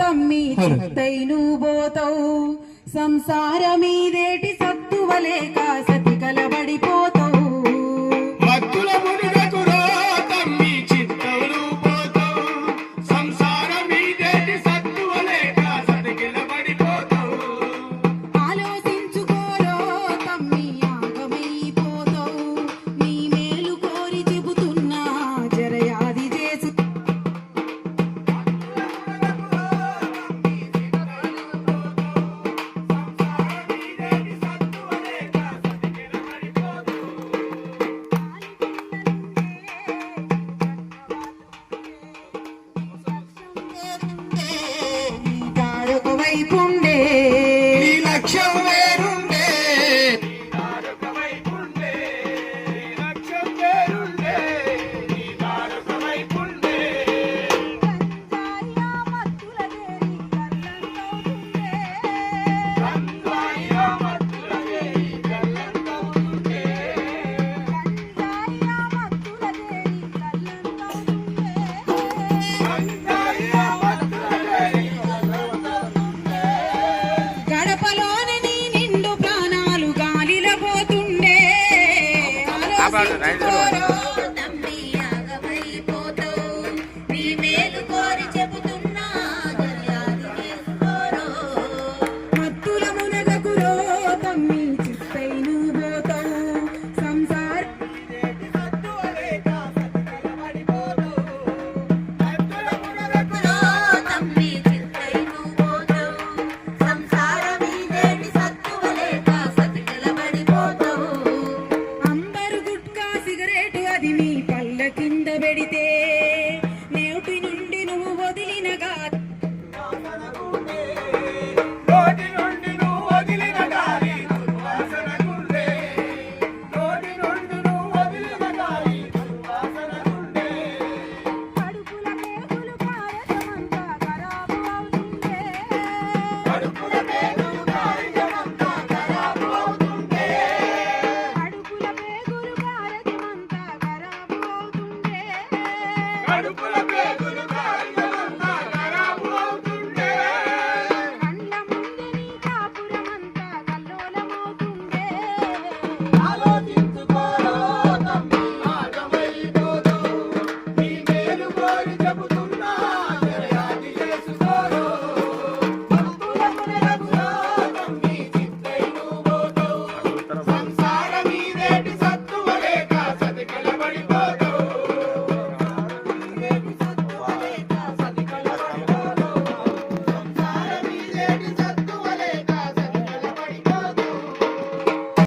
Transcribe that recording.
తమ్మి చిత్తై పోతావు సంసారమీదేటి సత్తువలే కాసతి. புண்டை రాజు Para, para.